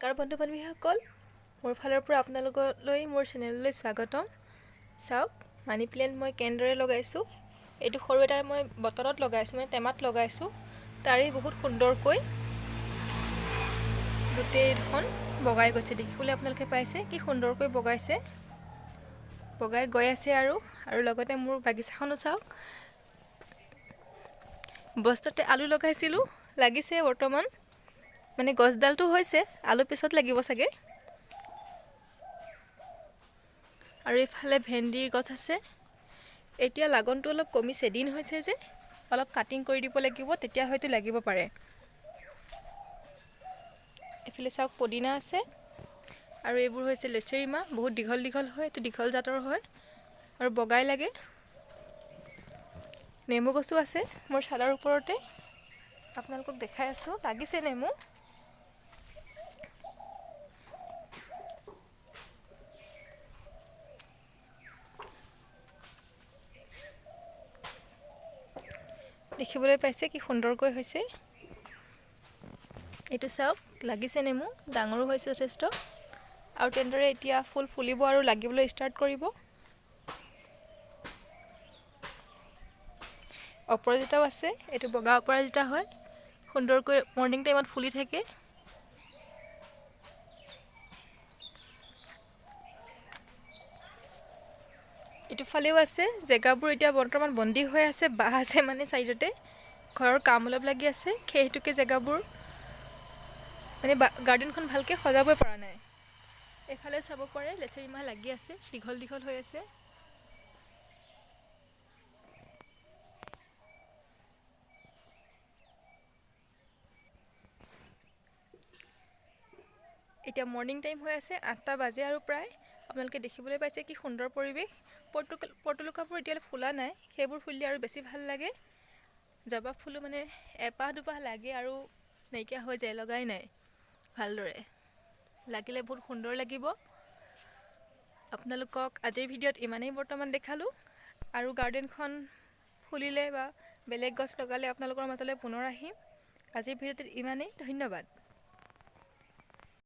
নমস্কাৰ বন্ধু বান্ধৱীসকল মোৰ ফালৰ পৰা আপোনালোকলৈ মোৰ চেনেললৈ স্বাগতম। চাওক মানি প্লেণ্ট মই কেনেদৰে লগাইছোঁ এইটো সৰু এটা মই বটলত লগাইছোঁ মানে টেমাত লগাইছোঁ তাৰেই বহুত সুন্দৰকৈ গোটেইখন বগাই গৈছে দেখিবলৈ আপোনালোকে পাইছে কি সুন্দৰকৈ বগাইছে। বগাই গৈ আছে আৰু আৰু লগতে মোৰ বাগিচাখনো চাওক। বস্তাতে আলু লগাইছিলোঁ লাগিছে বৰ্তমান। মানে গছডালটো হৈছে আলু পিছত লাগিব চাগে। আৰু এইফালে ভেন্দিৰ গছ আছে। এতিয়া লাগনটো অলপ কমিছে, দিন হৈছে যে, অলপ কাটিং কৰি দিব লাগিব, তেতিয়া হয়তো লাগিব পাৰে। এইফালে চাওক, পদিনা আছে। আৰু এইবোৰ হৈছে লেচেৰী বহুত দীঘল দীঘল হয়, এইটো দীঘল জাতৰ হয়, আৰু বগাই লাগে। নেমু গছো আছে, মোৰ চালৰ ওপৰতে। আপোনালোকক দেখাই আছোঁ, লাগিছে নেমু। দেখিবলৈ পাইছে কি সুন্দৰকৈ হৈছে। এইটো চাওক, লাগিছে নেমু, ডাঙৰো হৈছে যথেষ্ট। আৰু তেনেদৰে এতিয়া ফুল ফুলিব আৰু লাগিবলৈ ষ্টাৰ্ট কৰিব। অপৰাজিতাও আছে, এইটো বগা অপৰাজিতা হয়। সুন্দৰকৈ মৰ্ণিং টাইমত ফুলি থাকে। ইটো ফালেও আছে, জেগাবোৰ এতিয়া বৰ্তমান বন্দী হৈ আছে, বাঁহ আছে মানে চাইডতে। ঘৰৰ কাম অলপ লাগি আছে, সেই হেতুকে জেগাবোৰ মানে গাৰ্ডেনখন ভালকৈ সজাবই পৰা নাই। এইফালে চাব পাৰে, লেচেৰী মাহ লাগি আছে, দীঘল দীঘল হৈ আছে। এতিয়া মৰ্ণিং টাইম হৈ আছে, আঠটা বাজে আৰু প্ৰায়। আপোনালোকে দেখিবলৈ পাইছে কি সুন্দৰ পৰিৱেশ। পৰ্টুকা পৰ্টুলুকাবোৰ এতিয়ালৈ ফুলা নাই, সেইবোৰ ফুলিলে আৰু বেছি ভালো লাগে। জবা ফুলো মানে এপাহ দুপাহ লাগে আৰু নাইকিয়া হৈ যায়, লগাই নাই ভালদৰে। লাগিলে বহুত সুন্দৰ লাগিব। আপোনালোকক আজিৰ ভিডিঅ'ত ইমানেই বৰ্তমান দেখালোঁ। আৰু গাৰ্ডেনখন ফুলিলে বা বেলেগ গছ লগালে আপোনালোকৰ মাজলৈ পুনৰ আহিম। আজিৰ ভিডিঅ'টোত ইমানেই, ধন্যবাদ।